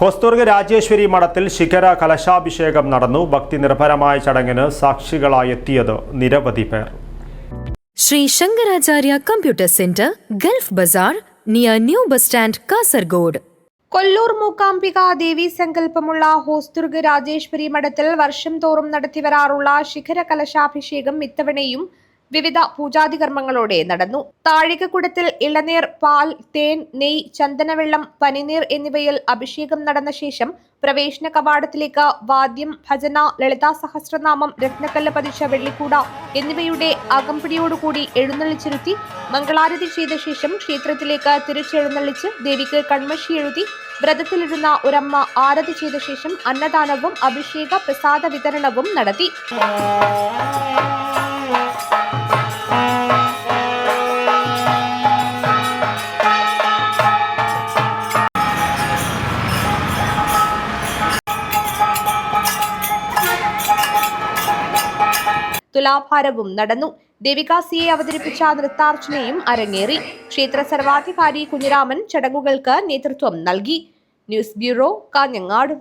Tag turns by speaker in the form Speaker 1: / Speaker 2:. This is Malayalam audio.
Speaker 1: ഹൊസ്തുർഗ് രാജേശ്വരി മഠത്തിൽ ശിഖര കലശാഭിഷേകം നടന്നു. ഭക്തി നിർഭരമായ ചടങ്ങിന് സാക്ഷികളായെത്തിയത് നിരവധി പേർ.
Speaker 2: Sri Shankaracharya computer centre Gulf bazaar near new bus stand Kasaragod.
Speaker 3: Kollur Mookambika Devi സങ്കല്പമുള്ള Hosdurg Rajeshwari മഠത്തിൽ വർഷം തോറും നടത്തിവരാറുള്ള ശിഖര കലശാഭിഷേകം ഇത്തവണയും വിവിധ പൂജാതികർമ്മങ്ങളോടെ നടന്നു. താഴികക്കുടത്തിൽ ഇളനീർ പാൽ തേൻ നെയ് ചന്ദനവെള്ളം പനിനീർ എന്നിവയിൽ അഭിഷേകം നടന്ന ശേഷം പ്രവേശന കവാടത്തിലേക്ക് വാദ്യം ഭജന ലളിതാ സഹസ്രനാമം രത്നക്കല്ല പതിച്ച വെള്ളിക്കൂട എന്നിവയുടെ അകമ്പടിയോടുകൂടി എഴുന്നള്ളിച്ചിരുത്തി മംഗളാരതി ചെയ്ത ശേഷം ക്ഷേത്രത്തിലേക്ക് തിരിച്ചെഴുന്നള്ളിച്ച് ദേവിക്ക് കൺമഷി എഴുതി വ്രതത്തിലിരുന്ന ഒരമ്മ ആരതി ചെയ്ത ശേഷം അന്നദാനവും അഭിഷേക പ്രസാദ വിതരണവും നടത്തി. തുലാഭാരവും നടന്നു. ദേവികാസിയെ അവതരിപ്പിച്ച നൃത്താർച്ചനയും അരങ്ങേറി. ക്ഷേത്ര സർവാധികാരി കുഞ്ഞിരാമൻ ചടങ്ങുകൾക്ക് നേതൃത്വം നൽകി. News bureau Kanhangad.